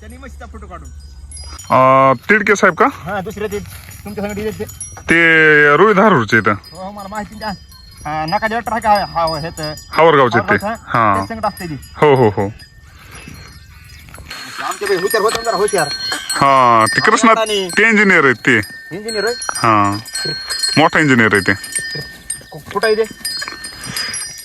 त्यांनी म्हशीचा फोटो काढून. अं, तिडके साहेब का? हा दुसरे ते तुमच्या डिझेल ते ते रुई धारूरचे इथं. हो मला माहिती द्या. हा, नका आहे का? हा हे तर. हावरगावचे ते. हा? संकट असते ती. हो हो हो. आमच्या बी हुशार होते जरा हुशार. हा ते कृष्णा ते इंजिनियर आहेत ते. इंजिनियर हा. मोठा इंजिनियर आहे ते. कुठं आहे ते?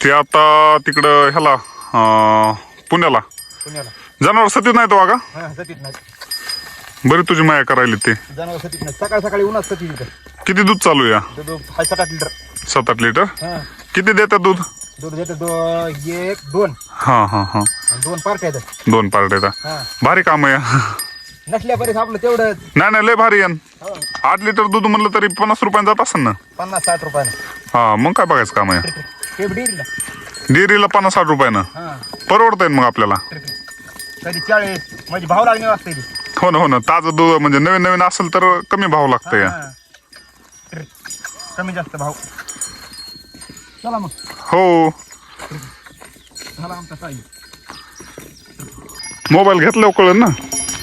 ते आता तिकडं ह्याला अं, पुण्याला. पुण्याला. जनावर सतीत नाही तो का हा सतीत नाही बरी तुझी माया करायली ते. जनावर सतीत नाही सकाळी सकाळी उन्हात इथं किती दूध चालू या? दूध सात आठ लिटर. सात आठ लिटर? हा. किती देतात दूध? दूध देते दो एक दोन. हा हा हा. आणि दोन पार्ट्या आहेत दोन पार्ट्याचा हा. भारी काम आहे नसल्या बरेच आपलं तेवढंच नाही नाही लय भारी यान हो, आठ लिटर दूध म्हणलं तरी पन्नास रुपयानं जात असेल ना? पन्नास साठ रुपयानं. हा मग काय बघायचं काम आहे डेअरीला. पन्नास साठ रुपयानं. हा. परवडतंय मग आपल्याला? कधी चाळीस म्हणजे भाव लागणे वाजता ती हो ना हो ना. ताजं दूध म्हणजे नवीन नवीन असेल तर कमी भाव लागतं या हा. कमी जास्त भाव. चला मग. हो. झाला आमचा साई मोबाईल घेतल्यावर कळलं ना.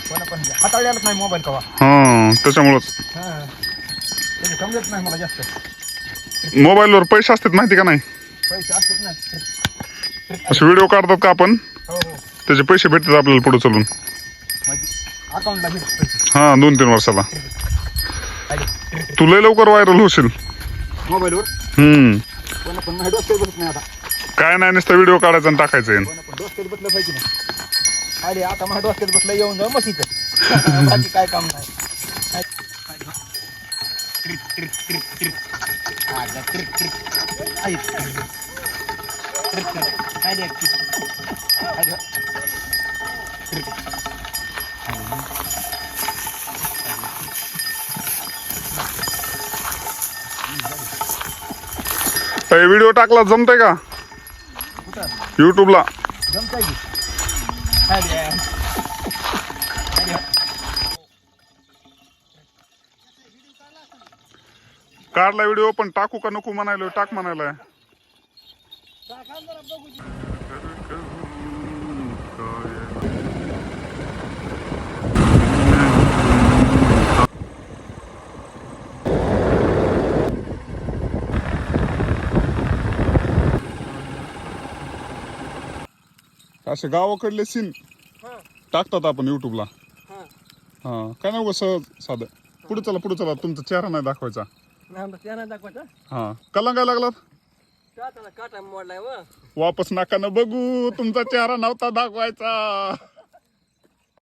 कोणा पण हाताळल्यालाच नाही मोबाईल कवा. हा त्याच्यामुळंच. हा. त्याची समजत नाही मला जास्त. मोबाईलवर पैसे असतात माहिती का नाही? पैसे असतात ना. असे व्हिडिओ काढतात का आपण? त्याचे पैसे भेटतात आपल्याला पुढे चलून. अकाउंटला पैसे हा दोन तीन वर्षाला. तू लय लवकर व्हायरल होशील. मोबाईलवर? हम्म. पण नाही आता. काय नाही नुसतं व्हिडिओ काढायचा आणि टाकायचं बसलं पाहिजे ना. आता बसलं येऊन जाऊ बाकी काय काम नाही. व्हिडिओ टाकला जमतंय का? युट्यूबला काढला व्हिडिओ पण टाकू का नको म्हणायला टाक म्हणायला असे गावाकडले सीन टाकतात आपण युट्यूबला हा. हा काय नाही उगाच सहज साधं. पुढे चला पुढे चला तुमचा चेहरा नाही दाखवायचा. दाखवायचं? हा कला काय लागलात? काटा मोडलाय व. वापस नाकानं बघू तुमचा चेहरा नव्हता दाखवायचा.